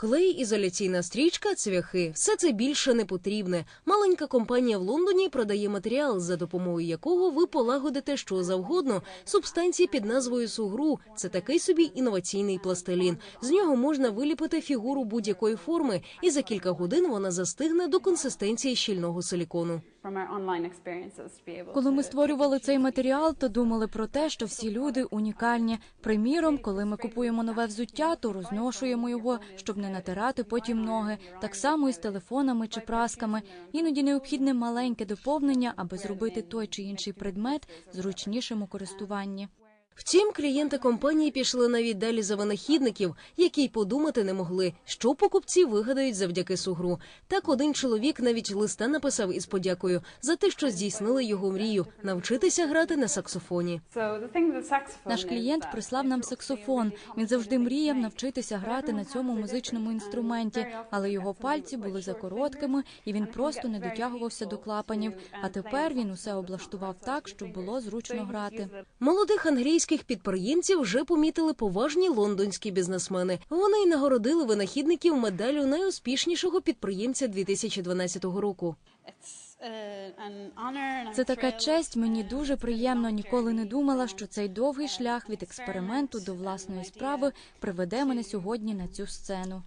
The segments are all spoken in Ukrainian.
Клей, ізоляційна стрічка, цвяхи все це більше не потрібне. Маленька компанія в Лондоні продає матеріал, за допомогою якого ви полагодите що завгодно. Субстанції під назвою сугру це такий собі інноваційний пластилін. З нього можна виліпити фігуру будь-якої форми, і за кілька годин вона застигне до консистенції щільного силікону. Коли ми створювали цей матеріал, то думали про те, що всі люди унікальні. Приміром, коли ми купуємо нове взуття, то розношуємо його, щоб не натирати потім ноги. Так само і з телефонами чи прасками. Іноді необхідне маленьке доповнення, аби зробити той чи інший предмет зручнішим у користуванні. Втім, клієнти компанії пішли навіть далі за винахідників, які й подумати не могли, що покупці вигадають завдяки сугру. Так один чоловік навіть листа написав із подякою за те, що здійснили його мрію навчитися грати на саксофоні. Наш клієнт прислав нам саксофон. Він завжди мріяв навчитися грати на цьому музичному інструменті, але його пальці були закороткими, і він просто не дотягувався до клапанів. А тепер він усе облаштував так, щоб було зручно грати. Молодих англійських підприємців вже помітили поважні лондонські бізнесмени. Вони й нагородили винахідників медаллю найуспішнішого підприємця 2012 року. uh, Це така честь. Мені дуже приємно. Ніколи не думала, що цей довгий шлях від експерименту до власної справи приведе мене сьогодні на цю сцену.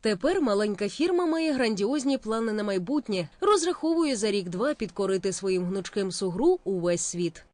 Тепер маленька фірма має грандіозні плани на майбутнє. Розраховує за рік-два підкорити своїм гнучким сугру увесь світ.